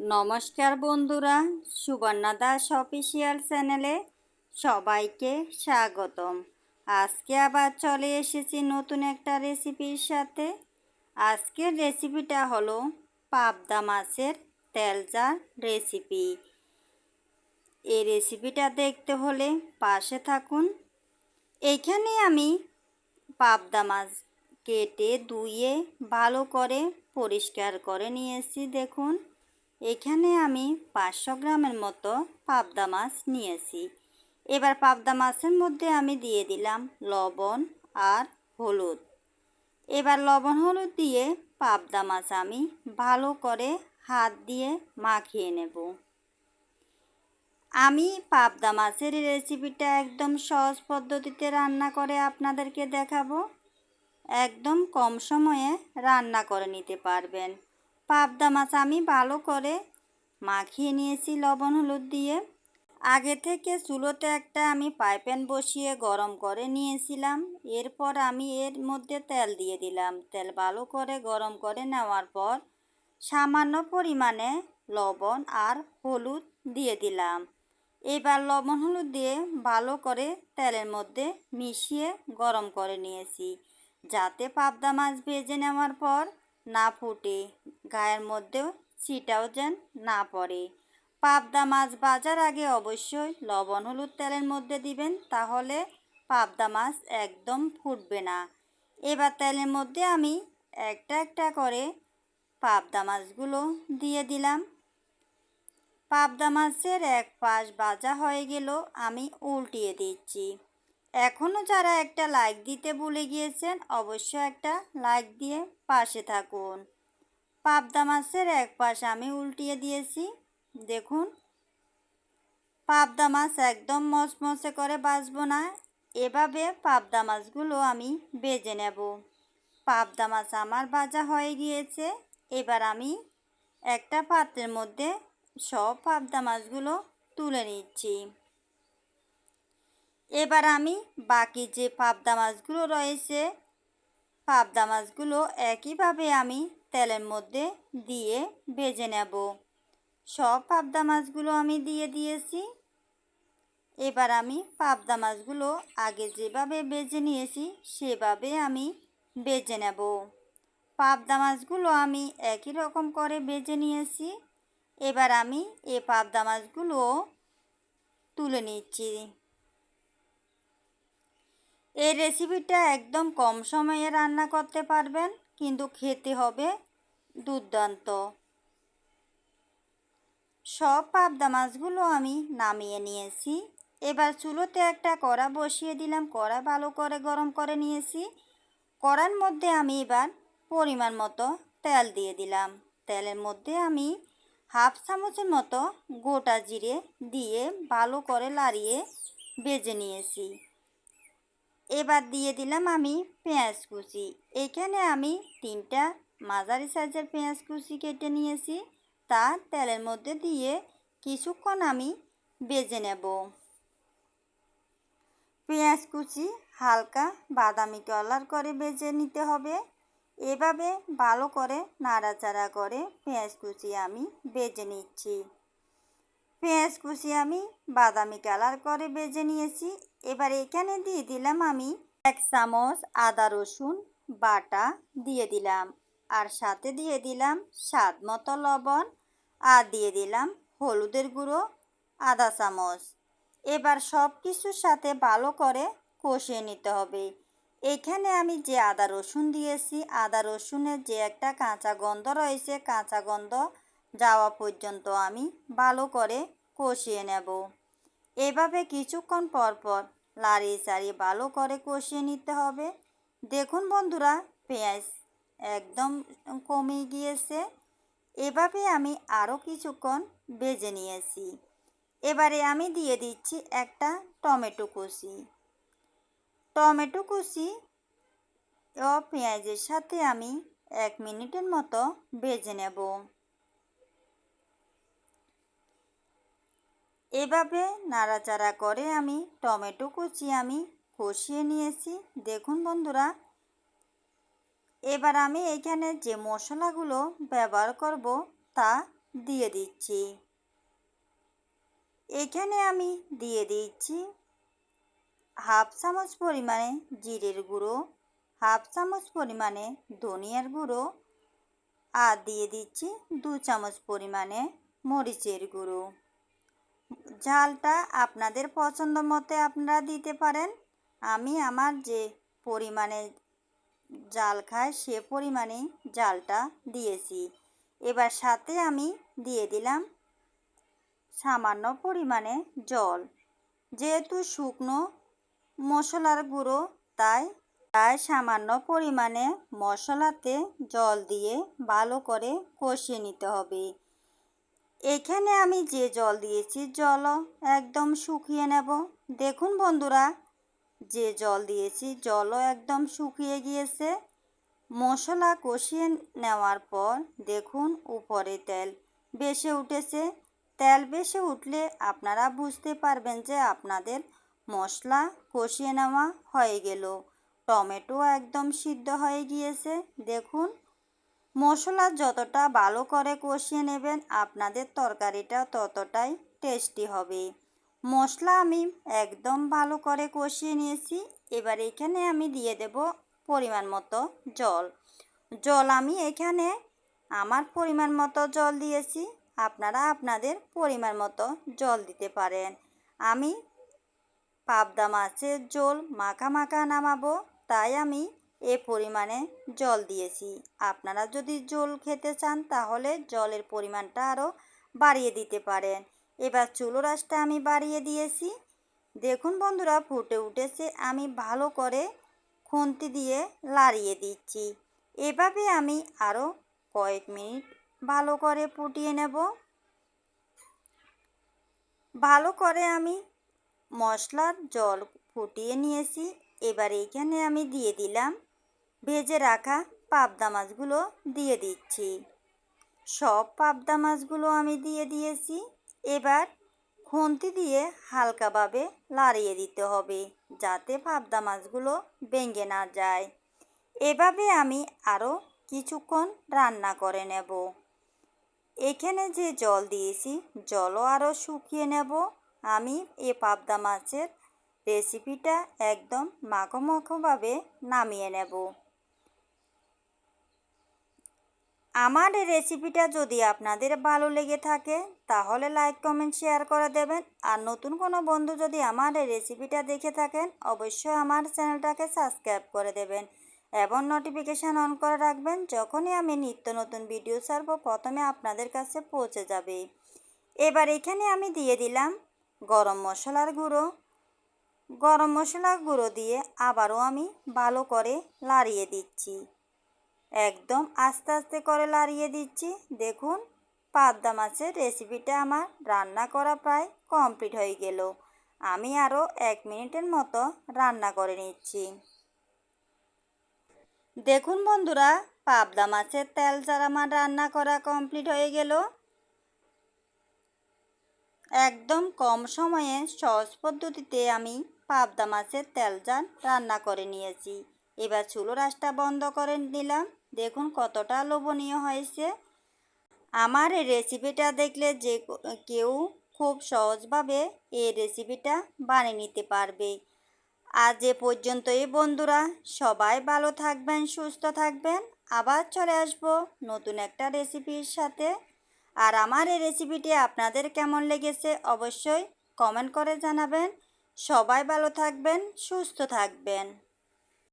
নমস্কার বন্ধুরা, সুবর্ণা দাস অফিসিয়াল চ্যানেলে সবাইকে স্বাগতম। আজকে আবার চলে এসেছি নতুন একটা রেসিপির সাথে। আজকের রেসিপিটা হলো পাবদা মাছের তেলজার রেসিপি এই রেসিপিটা দেখতে হলে পাশে থাকুন। এইখানে আমি পাবদা মাছ কেটে ধুয়ে ভালো করে পরিষ্কার করে নিয়েছি, দেখুন। এখানে আমি পাঁচশো গ্রামের মতো পাবদা মাছ নিয়েছি। এবার পাবদা মাছের মধ্যে আমি দিয়ে দিলাম লবণ আর হলুদ। এবার লবণ হলুদ দিয়ে পাবদা মাছ আমি ভালো করে হাত দিয়ে মাখিয়ে নেব। আমি পাবদা মাছের রেসিপিটা একদম সহজ পদ্ধতিতে রান্না করে আপনাদেরকে দেখাবো। একদম কম সময়ে রান্না করে নিতে পারবেন। পাবদা মাছ আমি ভালো করে মাখিয়ে নিয়েছি লবণ হলুদ দিয়ে। আগে থেকে চুলোতে একটা আমি পাইপ্যান বসিয়ে গরম করে নিয়েছিলাম। এরপর আমি এর মধ্যে তেল দিয়ে দিলাম। তেল ভালো করে গরম করে নেওয়ার পর সামান্য পরিমাণে লবণ আর হলুদ দিয়ে দিলাম। এবার লবণ হলুদ দিয়ে ভালো করে তেলের মধ্যে মিশিয়ে গরম করে নিয়েছি। যাতে পাবদা মাছ ভেজে নেওয়ার পর না ফুটে। গায়ের মধ্যেও ছিটাও যেন না পড়ে। পাবদা মাছ বাজার আগে অবশ্যই লবণ হলুদ তেলের মধ্যে দিবেন, তাহলে পাবদা মাছ একদম ফুটবে না। এবার তেলের মধ্যে আমি একটা একটা করে পাবদা মাছগুলো দিয়ে দিলাম। পাবদা মাছের এক পাশ ভাজা হয়ে গেল, আমি উল্টিয়ে দিচ্ছি। এখনও যারা একটা লাইক দিতে ভুলে গিয়েছেন, অবশ্যই একটা লাইক দিয়ে পাশে থাকুন। পাবদা মাছের এক পাশ আমি উল্টিয়ে দিয়েছি। দেখুন। পাবদা মাছ একদম মচমচে করে বাজবো না। এভাবে পাবদা মাছগুলো আমি বেজে নেব। পাবদা মাছ আমার ভাজা হয়ে গিয়েছে। এবার আমি একটা পাত্রের মধ্যে সব পাবদা মাছগুলো তুলে নিচ্ছি। এবার আমি বাকি যে পাবদা মাছগুলো রয়েছে, পাবদা মাছগুলো একইভাবে আমি তেলের মধ্যে দিয়ে ভেজে নেব। সব পাবদা মাছগুলো আমি দিয়ে দিয়েছি। এবার আমি পাবদা মাছগুলো আগে যেভাবে বেজে নিয়েছি, সেভাবে আমি বেজে নেব। পাবদা মাছগুলো আমি একই রকম করে বেজে নিয়েছি। এবার আমি এ পাবদা মাছগুলো তুলে নিচ্ছি। এই রেসিপিটা একদম কম সময়ে রান্না করতে পারবেন, কিন্তু খেতে হবে দুর্দান্ত। সব পাবদা মাছগুলো আমি নামিয়ে নিয়েছি। এবার চুলোতে একটা কড়া বসিয়ে দিলাম, কড়া ভালো করে গরম করে নিয়েছি। কড়ার মধ্যে আমি এবার পরিমাণ মতো তেল দিয়ে দিলাম। তেলের মধ্যে আমি হাফ চামচের মতো গোটা জিরে দিয়ে ভালো করে লাড়িয়ে বেজে নিয়েছি। এবার দিয়ে দিলাম আমি পেঁয়াজ কুচি। এখানে আমি তিনটা মাঝারি সাইজের পেঁয়াজ কুচি কেটে নিয়েছি। তা তেলের মধ্যে দিয়ে কিছুক্ষণ আমি বেজে নেব। পেঁয়াজ কুচি হালকা বাদামি কালার করে বেজে নিতে হবে। এভাবে ভালো করে নাড়াচাড়া করে পেঁয়াজ কুচি আমি বেজে নিচ্ছি। পেঁয়াজ কুচি আমি, বাদামি কালার করে বেজে নিয়েছি। এবার এখানে দিয়ে দিলাম আমি এক চামচ আদা রসুন বাটা দিয়ে দিলাম। আর সাথে দিয়ে দিলাম স্বাদ মতো লবণ আর দিয়ে দিলাম হলুদের গুঁড়ো আধা চামচ। এবার সব কিছুর সাথে ভালো করে কষিয়ে নিতে হবে। এখানে আমি যে আদা রসুন দিয়েছি, আদা রসুনের যে একটা কাঁচা গন্ধ রয়েছে, কাঁচা গন্ধ যাওয়া পর্যন্ত আমি ভালো করে কষিয়ে নেব। এভাবে কিছুক্ষণ পর পর লাড়িয়ে চাড়িয়ে ভালো করে কষিয়ে নিতে হবে। দেখুন বন্ধুরা, পেঁয়াজ একদম কমে গিয়েছে। এভাবে আমি আরও কিছুক্ষণ বেজে নিয়েছি। এবারে আমি দিয়ে দিচ্ছি একটা টমেটো কুচি। টমেটো কুচি ও পেঁয়াজের সাথে আমি এক মিনিটের মতো বেজে নেব। এভাবে নাড়াচাড়া করে আমি টমেটো কুচি আমি কষিয়ে নিয়েছি। দেখুন বন্ধুরা, এবার আমি এখানে যে মশলাগুলো ব্যবহার করব তা দিয়ে দিচ্ছি। এখানে আমি দিয়ে দিচ্ছি হাফ চামচ পরিমাণে জিরের গুঁড়ো, হাফ চামচ পরিমাণে ধনিয়ার গুঁড়ো আর দিয়ে দিচ্ছি দু চামচ পরিমাণে মরিচের গুঁড়ো। ঝালটা আপনাদের পছন্দ মতে আপনারা দিতে পারেন। আমি আমার যে পরিমাণে জাল খাই, সে পরিমাণেই জালটা দিয়েছি। এবার সাথে আমি দিয়ে দিলাম সামান্য পরিমাণে জল। যেহেতু শুকনো মশলার গুঁড়ো, তাই তাই সামান্য পরিমাণে মশলাতে জল দিয়ে ভালো করে কষিয়ে নিতে হবে। এখানে আমি যে জল দিয়েছি, জলও একদম শুকিয়ে নেব। দেখুন বন্ধুরা, যে জল দিয়েছি, জলও একদম শুকিয়ে গিয়েছে। মশলা কষিয়ে নেওয়ার পর দেখুন উপরে তেল বেশি উঠেছে। তেল বেশি উঠলে আপনারা বুঝতে পারবেন যে আপনাদের মশলা কষিয়ে নেওয়া হয়ে গেল। টমেটো একদম সিদ্ধ হয়ে গিয়েছে। দেখুন মশলা যতটা ভালো করে কষিয়ে নেবেন, আপনাদের তরকারিটা ততটাই টেস্টি হবে। মশলা আমি একদম ভালো করে কষিয়ে নিয়েছি। এবার এখানে আমি দিয়ে দেব পরিমাণ মতো জল। জল আমি এখানে আমার পরিমাণ মতো জল দিয়েছি। আপনারা আপনাদের পরিমাণ মতো জল দিতে পারেন। আমি পাবদা মাছের জল মাখা মাখা নামাবো, তাই আমি এ পরিমাণে জল দিয়েছি। আপনারা যদি জল খেতে চান, তাহলে জলের পরিমাণটা আরও বাড়িয়ে দিতে পারেন। এবার চুলো রাসটা আমি বাড়িয়ে দিয়েছি। দেখুন বন্ধুরা, ফুটে উঠেছে। আমি ভালো করে খুন্তি দিয়ে লাড়িয়ে দিচ্ছি। এভাবে আমি আরও কয়েক মিনিট ভালো করে ফুটিয়ে নেব। ভালো করে আমি মশলার জল ফুটিয়ে নিয়েছি। এবার এইখানে আমি দিয়ে দিলাম ভেজে রাখা পাবদা মাছগুলো দিয়ে দিচ্ছি। সব পাবদা মাছগুলো আমি দিয়ে দিয়েছি। এবার খুন্তি দিয়ে হালকাভাবে লাড়িয়ে দিতে হবে যাতে পাবদা মাছগুলো ভেঙে না যায়। এভাবে আমি আরও কিছুক্ষণ রান্না করে নেব। এখানে যে জল দিয়েছি, জলও আরও শুকিয়ে নেব। আমি এ পাবদা মাছের রেসিপিটা একদম মাখো মাখোভাবে নামিয়ে নেব। আমার রেসিপিটা যদি আপনাদের ভালো লেগে থাকে, তাহলে লাইক কমেন্ট শেয়ার করে দেবেন। আর নতুন কোনো বন্ধু যদি আমার রেসিপিটা দেখে থাকেন, অবশ্যই আমার চ্যানেলটাকে সাবস্ক্রাইব করে দেবেন। এবং নোটিফিকেশান অন করে রাখবেন, যখনই আমি নিত্য নতুন ভিডিও ছাড়বো, প্রথমে আপনাদের কাছে পৌঁছে যাবে। এবার এখানে আমি দিয়ে দিলাম গরম মশলার গুঁড়ো। গরম মশলার গুঁড়ো দিয়ে আবারও আমি ভালো করে লাড়িয়ে দিচ্ছি। একদম আস্তে আস্তে করে লাড়িয়ে দিচ্ছি। দেখুন, পাবদা মাছের রেসিপিটা আমার রান্না করা প্রায় কমপ্লিট হয়ে গেল। আমি আরও এক মিনিটের মতো রান্না করে নিচ্ছি। দেখুন বন্ধুরা, পাবদা মাছের তেল চার আমার রান্না করা কমপ্লিট হয়ে গেল। একদম কম সময়ে সহজ পদ্ধতিতে আমি পাবদা মাছের তেল জান রান্না করে নিয়েছি। এবার চুলো রাসটা বন্ধ করে নিলাম। দেখুন কতটা লোভনীয় হয়েছে। আমার এই রেসিপিটা দেখলে যে কেউ খুব সহজভাবে এই রেসিপিটা বানিয়ে নিতে পারবে। আজ এ পর্যন্তই বন্ধুরা, সবাই ভালো থাকবেন, সুস্থ থাকবেন। আবার চলে আসব নতুন একটা রেসিপির সাথে। আর আমার এই রেসিপিটি আপনাদের কেমন লেগেছে অবশ্যই কমেন্ট করে জানাবেন। সবাই ভালো থাকবেন, সুস্থ থাকবেন।